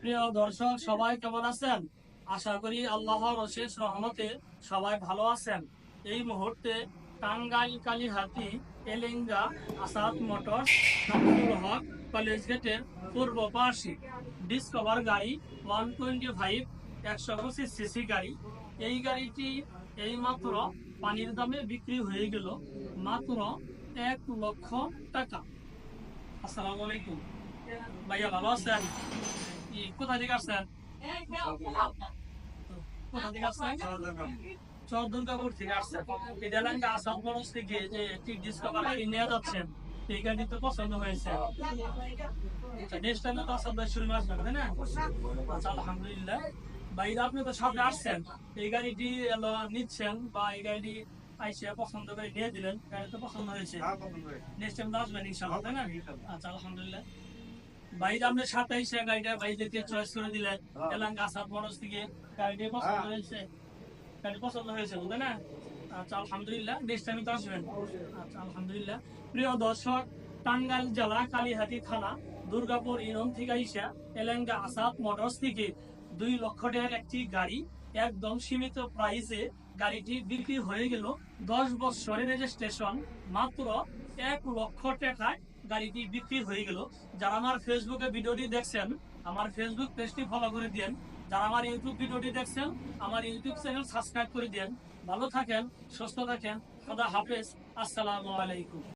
প্রিয় দর্শক, সবাই কেমন আছেন? আশা করি আল্লাহর অশেষ রহমতে সবাই ভালো আছেন। এই মুহূর্তে টাঙ্গাইল কালীহাতি এলেঙ্গা আসাদ মোটর শামসুল হক কলেজ গেটের পূর্ব পার্শ্বে ডিসকভার গাড়ি ওয়ান টোয়েন্টি ফাইভ একশো পঁচিশ সিসি গাড়ি। এই গাড়িটি এই মাত্র পানির দামে বিক্রি হয়ে গেল মাত্র এক লক্ষ টাকা। আসসালামু আলাইকুম। ভাইয়া ভালো আছেন? ই, কোথা থেকে আসছেন? কোথা থেকে আসছেন? থেকে আসছেন। আসাম যে ঠিক ডিসকভার নিয়ে যাচ্ছেন। এই গাড়ি তো পছন্দ হয়েছে। আচ্ছা নেক্সট টাইম তো আসাম ভাই শুরু আসবেন তাই না? আচ্ছা আলহামদুলিল্লাহ। বাইরে আপনি তো সামনে আসছেন। এই গাড়িটি নিচ্ছেন বা এই গাড়িটি আইসে পছন্দ করে নিয়ে দিলেন গাড়ি তো পছন্দ হয়েছে। নেক্সট টাইম আসবেন ইনশাআল্লাহ তাই না? আচ্ছা আলহামদুলিল্লাহ। বাইরে আপনি এসে গাড়িটা চয়েস করে দিলেন। এলাম গাছাত বরস থেকে গাড়িটি পছন্দ হয়েছে। গাড়ি পছন্দ হয়েছে বুঝলেন না? আচ্ছা আলহামদুলিল্লাহ নেক্সট টাইম তো আসবেন। আচ্ছা আলহামদুলিল্লাহ। প্রিয় দর্শক টাঙ্গাইল জেলা কালীহাতি থানা দুর্গাপুর ইউনিয়ন থেকে আইসা এলেঙ্গা আসাদ মোটরস থেকে দুই লক্ষ টাকার একটি গাড়ি একদম সীমিত প্রাইসে গাড়িটি বিক্রি হয়ে গেল দশ বছরের রেজিস্ট্রেশন মাত্র এক লক্ষ টাকায় গাড়িটি বিক্রি হয়ে গেল। যারা আমার ফেসবুকে ভিডিওটি দেখছেন, আমার ফেসবুক পেজটি ফলো করে দেন যারা আমার ইউটিউব ভিডিওটি দেখছেন, আমার ইউটিউব চ্যানেল সাবস্ক্রাইব করে দেন ভালো থাকেন, সুস্থ থাকেন। সদা হাফেজ। আসসালামু আলাইকুম।